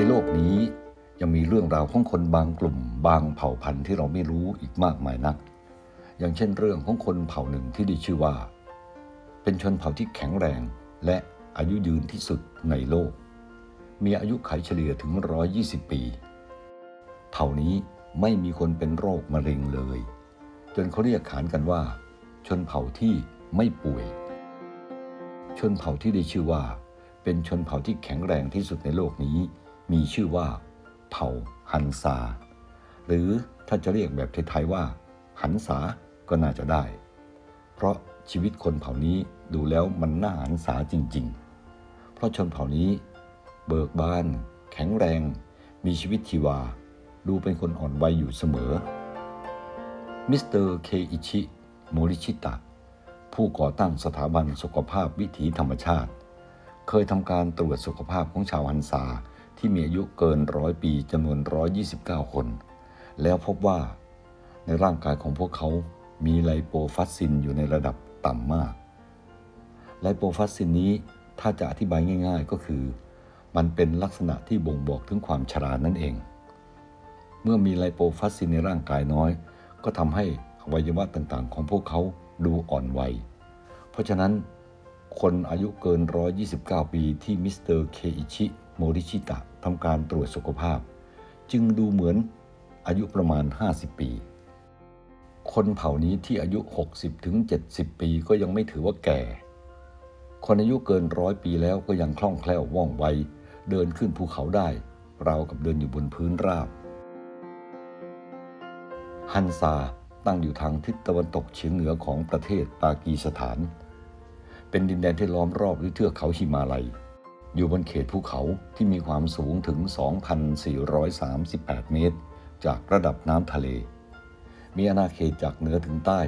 ในโลกนี้ยังมีเรื่องราวของคนบางกลุ่ม บางเผ่าพันธุ์ที่เราไม่รู้อีกมากมายนัก อย่างเช่นเรื่องของคนเผ่าหนึ่งที่ได้ชื่อว่า เป็นชนเผ่าที่แข็งแรงและอายุยืนที่สุดในโลก มีอายุไขเฉลี่ยถึง 120 ปี เผ่านี้ไม่มีคนเป็นโรคมะเร็งเลย จนเขาเรียกขานกันว่า ชนเผ่าที่ไม่ป่วย ชนเผ่าที่ได้ชื่อว่า เป็นชนเผ่าที่แข็งแรงที่สุดในโลกนี้ มีชื่อว่าเผ่าฮันซาหรือถ้าจะเรียกแบบไทยๆว่า หันษาก็น่าจะได้ เพราะชีวิตคนเผ่านี้ดูแล้วมันน่าหันษาจริง ๆ เพราะชนเผ่านี้ เบิกบาน แข็งแรง มีชีวิตชีวา ดูเป็นคนอ่อนวัยอยู่เสมอ มิสเตอร์เคอิชิโมริชิตะ ผู้ก่อตั้งสถาบันสุขภาพวิถีธรรมชาติ เคยทำการตรวจสุขภาพของชาวฮันซา ที่มีอายุเกินร้อยปีจำนวน 129 คน แล้วพบว่าในร่างกายของพวกเขา มีไลโปฟัสซินอยู่ในระดับต่ำมาก ไลโปฟัสซินนี้ถ้าจะอธิบายง่าย ๆ ก็คือ มันเป็นลักษณะที่บ่งบอกถึงความชรานั่นเอง เมื่อมีไลโปฟัสซินในร่างกายน้อย ก็ทำให้อวัยวะต่างๆ ของพวกเขาดูอ่อนวัย เพราะฉะนั้นคนอายุเกิน 129 ปีที่มิสเตอร์เคอิชิ โมริชิตะทำการตรวจสุขภาพ จึงดูเหมือนอายุประมาณ 50 ปี คนเผ่านี้ที่อายุ60ถึงปีก็ยังไม่ถือว่าแก่ คนอายุเกินร้อยปีแล้วก็ยังคล่องแคล่วว่องไว เดินขึ้นภูเขาได้ ราวกับเดินอยู่บนพื้นราบ ฮันซาตั้งอยู่ทางทิศตะวันตกเฉียงเหนือของประเทศปากีสถาน เป็นดินแดนที่ล้อมรอบด้วยเทือกเขาหิมาลัย อยู่บนเขตภูเขาที่มีความสูงถึง 2,438 เมตร จากระดับน้ำทะเล มีอาณาเขตจากเหนือถึงใต้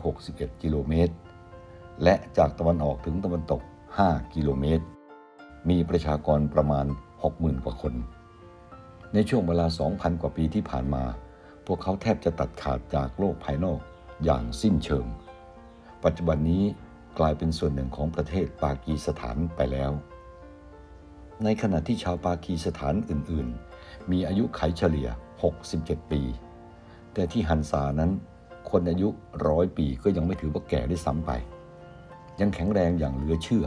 161 กิโลเมตร และจากตะวันออกถึงตะวันตก 5 กิโลเมตร มีประชากรประมาณ 60,000 กว่าคน ในช่วงเวลา 2,000 กว่าปีที่ผ่านมา พวกเขาแทบจะตัดขาดจากโลกภายนอกอย่างสิ้นเชิง ปัจจุบันนี้กลายเป็นส่วนหนึ่งของประเทศปากีสถานไปแล้ว ในขณะที่ชาวปากีสถานอื่นๆ มีอายุไขเฉลี่ย 67 ปี แต่ที่ฮันซานั้น คนอายุร้อยปีก็ยังไม่ถือว่าแก่ได้ซ้ำไป ยังแข็งแรงอย่างเหลือเชื่อ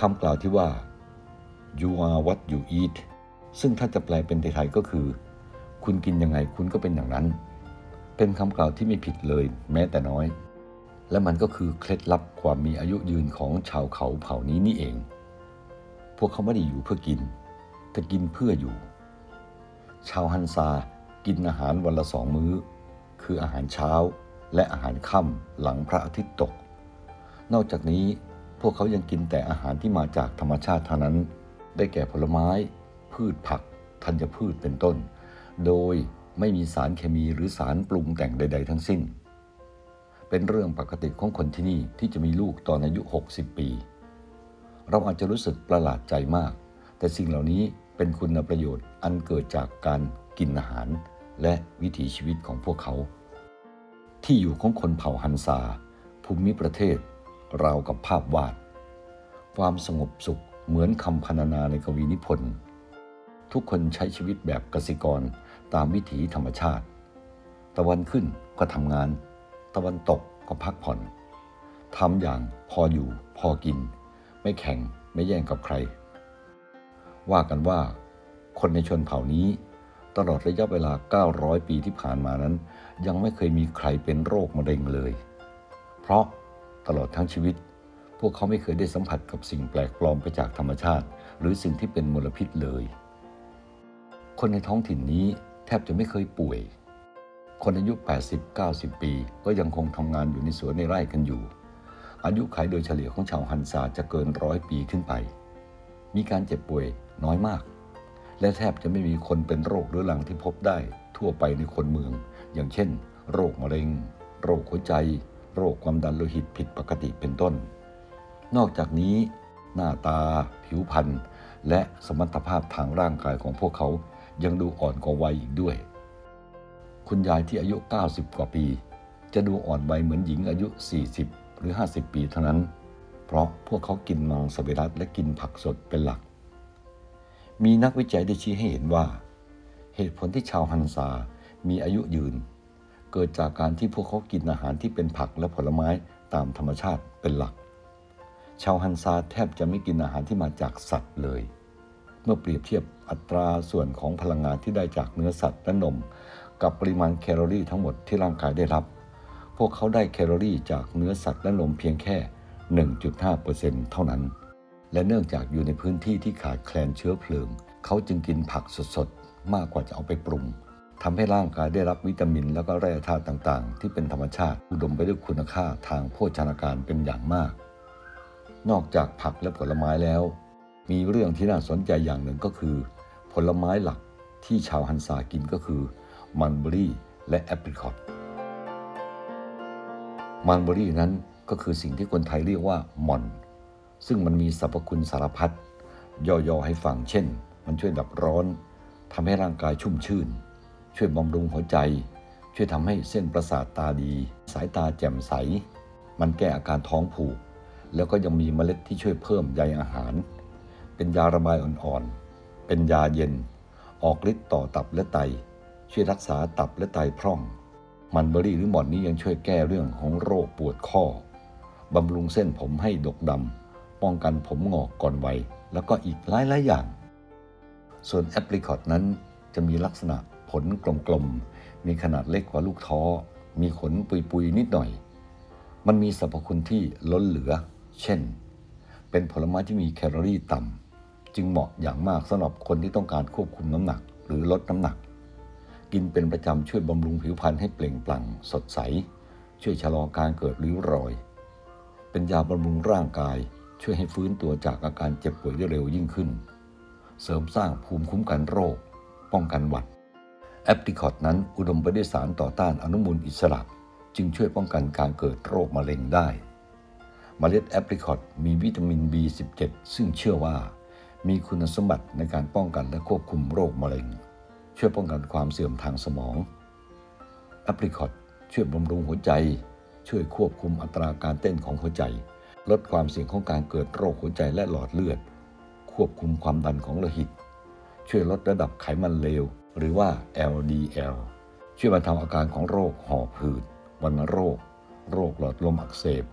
คำกล่าวที่ว่า you are what you eat ซึ่งถ้าจะแปลเป็นไทยๆก็คือ คุณกินยังไงคุณก็เป็นอย่างนั้น เป็นคำกล่าวที่ไม่ผิดเลยแม้แต่น้อย และมันก็คือเคล็ดลับความมีอายุยืนของชาวเขาเผ่านี้นี่เอง พวกเขาไม่ได้อยู่เพื่อกิน แต่กินเพื่ออยู่ ชาวฮันซากินอาหารวันละสองมื้อ คืออาหารเช้าและอาหารค่ำหลังพระอาทิตย์ตก นอกจากนี้พวกเขายังกินแต่อาหารที่มาจากธรรมชาติเท่านั้น ได้แก่ผลไม้ พืชผัก ธัญพืชเป็นต้น โดยไม่มีสารเคมีหรือสารปรุงแต่งใด ๆ ทั้งสิ้น เป็นเรื่องปกติของคนที่นี่ที่จะมีลูกตอนอายุ 60 ปี เราอาจจะรู้สึกประหลาดใจมาก แต่สิ่งเหล่านี้เป็นคุณประโยชน์อันเกิดจากการกินอาหารและวิถีชีวิตของพวกเขา ที่อยู่ของคนเผ่าฮันซา ภูมิประเทศ ราวกับภาพวาด ความสงบสุขเหมือนคำพรรณนาในกวีนิพนธ์ ทุกคนใช้ชีวิตแบบกสิกรตามวิถีธรรมชาติ ตะวันขึ้นก็ทำงาน ตะวันตกก็พักผ่อนทำอย่างพออยู่พอกิน ไม่แข่งไม่แย่งกับใคร ว่ากันว่าคนในชนเผ่านี้ ตลอดระยะเวลา 900 ปีที่ผ่านมานั้น ยังไม่เคยมีใครเป็นโรคมะเร็งเลย เพราะตลอดทั้งชีวิต พวกเขาไม่เคยได้สัมผัสกับสิ่งแปลกปลอมไปจากธรรมชาติ หรือสิ่งที่เป็นมลพิษเลย คนในท้องถิ่นนี้แทบจะไม่เคยป่วย คนอายุ 80-90 ปี ก็ยังคงทำงานอยู่ในสวนในไร่กันอยู่ อายุขัยโดยเฉลี่ยของชาวฮันซาจะเกินร้อยปีขึ้นไป มีการเจ็บป่วยน้อยมาก และแทบจะไม่มีคนเป็นโรคเรื้อรังที่พบได้ทั่วไปในคนเมือง อย่างเช่น โรคมะเร็ง โรคหัวใจ โรคความดันโลหิตผิดปกติเป็นต้น นอกจากนี้ หน้าตา ผิวพรรณและสมรรถภาพทางร่างกายของพวกเขายังดูอ่อนกว่าวัยอีกด้วย คุณยายที่อายุ 90 กว่าปี จะดูอ่อนวัยเหมือนหญิงอายุ 40 หรือ 50 ปีเท่านั้น เพราะพวกเขากินมังสวิรัตและกินผักสดเป็นหลัก มีนักวิจัยได้ชี้ให้เห็นว่า เหตุผลที่ชาวฮันซา มีอายุยืน เกิดจากการที่พวกเขากินอาหารที่เป็นผักและผลไม้ตามธรรมชาติเป็นหลัก ชาวฮันซาแทบจะไม่กินอาหารที่มาจากสัตว์เลย เมื่อเปรียบเทียบอัตราส่วนของพลังงานที่ได้จากเนื้อสัตว์และนม กับปริมาณแคลอรี่ทั้งหมดที่ร่างกายได้รับ พวกเขาได้แคลอรี่จากเนื้อสัตว์และนมเพียงแค่ 1.5%เท่านั้น และเนื่องจากอยู่ในพื้นที่ที่ขาดแคลนเชื้อเพลิง เขาจึงกินผักสดๆ มากกว่าจะเอาไปปรุงทำให้ร่างกายได้รับวิตามิน และก็แร่ธาตุต่างๆ ที่เป็นธรรมชาติอุดมไปด้วยคุณค่าทางโภชนาการเป็นอย่างมาก นอกจากผักและผลไม้แล้ว มีเรื่องที่น่าสนใจอย่างหนึ่งก็คือ ผลไม้หลักที่ชาวฮันซากินก็คือมันเบอรี่และแอปริคอต มันเบอรี่นั้นก็คือสิ่งที่คนไทยเรียกว่าหม่อน ซึ่งมันมีสรรพคุณสารพัดย่อๆให้ฟังเช่น มันช่วยดับร้อนทำให้ร่างกายชุ่มชื่น ช่วยบำรุงหัวใจ ช่วยทำให้เส้นประสาทตาดี สายตาแจ่มใส มันแก้อาการท้องผูก แล้วก็ยังมีเมล็ดที่ช่วยเพิ่มใยอาหาร เป็นยาระบายอ่อนๆ เป็นยาเย็น ออกฤทธิ์ต่อตับและไต ช่วยรักษาตับและไตพร่อง มันเบอรี่หรือหม่อนนี้ยังช่วยแก้เรื่องของโรคปวดข้อบำรุงเส้นผมให้ดกดำป้องกันผมงอกก่อนวัยแล้วก็อีกหลายหลายอย่าง ส่วนแอปริคอตนั้นจะมีลักษณะผลกลมๆ มีขนาดเล็กกว่าลูกท้อ มีขนปุยๆ นิดหน่อย มันมีสรรพคุณที่ล้นเหลือ เช่น เป็นผลไม้ที่มีแคลอรี่ต่ำจึงเหมาะอย่างมากสำหรับคนที่ต้องการควบคุมน้ำหนักหรือลดน้ำหนัก กินเป็นประจำช่วยบำรุงผิวพรรณให้เปล่งปลั่งสดใส ช่วยชะลอการเกิดริ้วรอย เป็นยาบำรุงร่างกาย ช่วยให้ฟื้นตัวจากอาการเจ็บป่วยได้เร็วยิ่งขึ้น เสริมสร้างภูมิคุ้มกันโรค ป้องกันหวัด แอปริคอตนั้นอุดมไปด้วยสารต่อต้านอนุมูลอิสระ จึงช่วยป้องกันการเกิดโรคมะเร็งได้เมล็ดแอปริคอตมีวิตามิน B17 ซึ่งเชื่อว่า มีคุณสมบัติในการป้องกันและควบคุมโรคมะเร็ง ช่วยป้องกันความเสื่อมทางสมองแอปริคอตช่วยบำรุงหัวใจ ช่วยควบคุมอัตราการเต้นของหัวใจ ลดความเสี่ยงของการเกิดโรคหัวใจและหลอดเลือด ควบคุมความดันของโลหิต ช่วยลดระดับไขมันเลว หรือว่า LDL ช่วยบรรเทาอาการของโรคหอบหืดวัณโรค โรคหลอดลมอักเสบ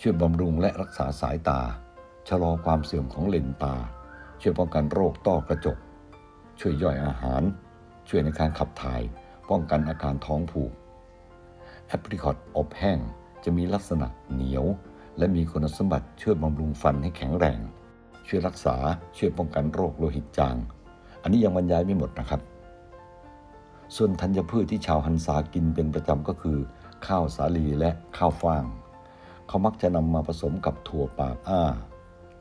ช่วยบำรุงและรักษาสายตา ชะลอความเสื่อมของเลนตา ช่วยป้องกันโรคต้อกระจก ช่วยย่อยอาหาร ช่วยในการขับถ่าย ป้องกันอาการท้องผูกแอปริคอตอบแห้งจะมีลักษณะเหนียว และมีคุณสมบัติช่วยบำรุงฟันให้แข็งแรง ช่วยรักษาช่วยป้องกันโรคโลหิตจาง อันนี้ยังบรรยายไม่หมดนะครับ ส่วนธัญพืชที่ชาวฮันซากินเป็นประจำก็คือ ข้าวสาลีและข้าวฟ่าง เขามักจะนำมาผสมกับถั่วปากอ้า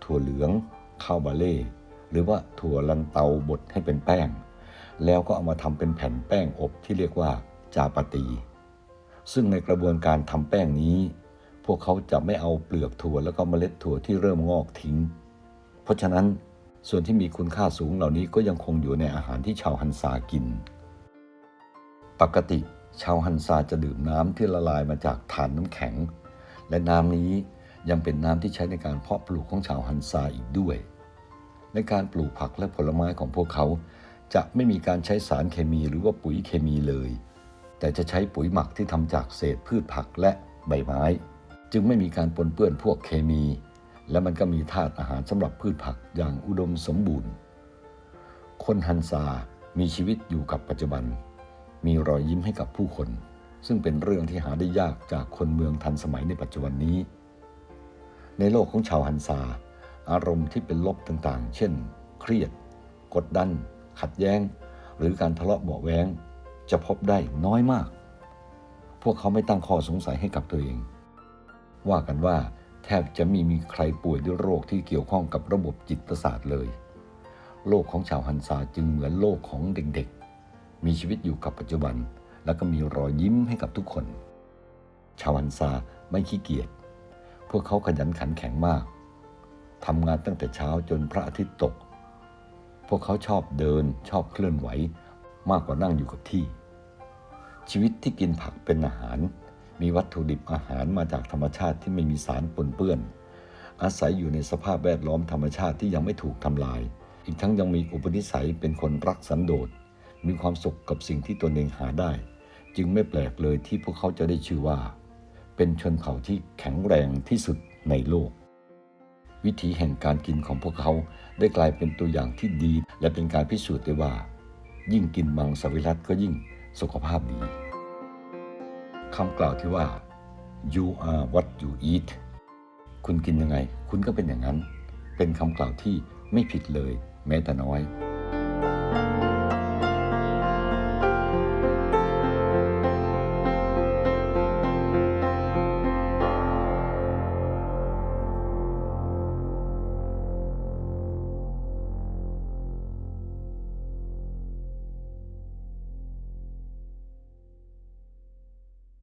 ถั่วเหลือง ข้าวบาเล่หรือว่าถั่วลันเตาบดให้เป็นแป้ง แล้วก็เอามาทำเป็นแผ่นแป้งอบที่เรียกว่าจาปตี ซึ่งในกระบวนการทำแป้งนี้ พวกเขาจะไม่เอาเปลือกถั่วแล้วก็เมล็ดถั่วที่เริ่มงอกทิ้ง เพราะฉะนั้นส่วนที่มีคุณค่าสูงเหล่านี้ก็ยังคงอยู่ในอาหารที่ชาวฮันซากิน ปกติชาวฮันซาจะดื่มน้ำที่ละลายมาจากฐานน้ำแข็ง และน้ำนี้ยังเป็นน้ำที่ใช้ในการเพาะปลูกของชาวฮันซาอีกด้วย ในการปลูกผักและผลไม้ของพวกเขา จะไม่มีการใช้สารเคมีหรือว่าปุ๋ยเคมีเลย แต่จะใช้ปุ๋ยหมักที่ทำจากเศษพืชผักและใบไม้ จึงไม่มีการปนเปื้อนพวกเคมี และมันก็มีธาตุอาหารสำหรับพืชผักอย่างอุดมสมบูรณ์ คนฮันซา มีชีวิตอยู่กับปัจจุบัน มีรอยยิ้มให้กับผู้คน ซึ่งเป็นเรื่องที่หาได้ยากจากคนเมืองทันสมัยในปัจจุบันนี้ ในโลกของชาวฮันซา อารมณ์ที่เป็นลบต่างๆ เช่น เครียด กดดัน ขัดแย้ง หรือการทะเลาะเบาะแว้งจะพบได้น้อยมาก พวกเขาไม่ตั้งข้อสงสัยให้กับตัวเอง ว่ากันว่า แทบจะไมีมีใครป่วยด้วยโรคที่เกี่ยวข้องกับระบบจิตประสาทเลย โลกของชาวฮันซาจึงเหมือนโลกของเด็กๆ มีชีวิตอยู่กับปัจจุบัน แล้วก็มีรอยยิ้มให้กับทุกคน ชาวฮันซาไม่ขี้เกียจ พวกเขาขยันขันแข็งมากทำงานตั้งแต่เช้าจนพระอาทิตย์ตก พวกเขาชอบเดินชอบเคลื่อนไหว มากกว่านั่งอยู่กับที่ ชีวิตที่กินผักเป็นอาหาร มีวัตถุดิบอาหารมาจากธรรมชาติที่ไม่มีสารปนเปื้อน อาศัยอยู่ในสภาพแวดล้อมธรรมชาติที่ยังไม่ถูกทำลาย อีกทั้งยังมีอุปนิสัยเป็นคนรักสันโดษ มีความสุขกับสิ่งที่ตนเองหาได้ จึงไม่แปลกเลยที่พวกเขาจะได้ชื่อว่า เป็นชนเผ่าที่แข็งแรงที่สุดในโลก วิธีแห่งการกินของพวกเขาได้กลายเป็นตัวอย่างที่ดี และเป็นการพิสูจน์ได้ว่า ยิ่งกินมังสวิรัตก็ยิ่งสุขภาพดีคำกล่าวที่ว่า you are what you eat คุณกินยังไง คุณก็เป็นอย่างนั้น เป็นคำกล่าวที่ไม่ผิดเลย แม้แต่น้อย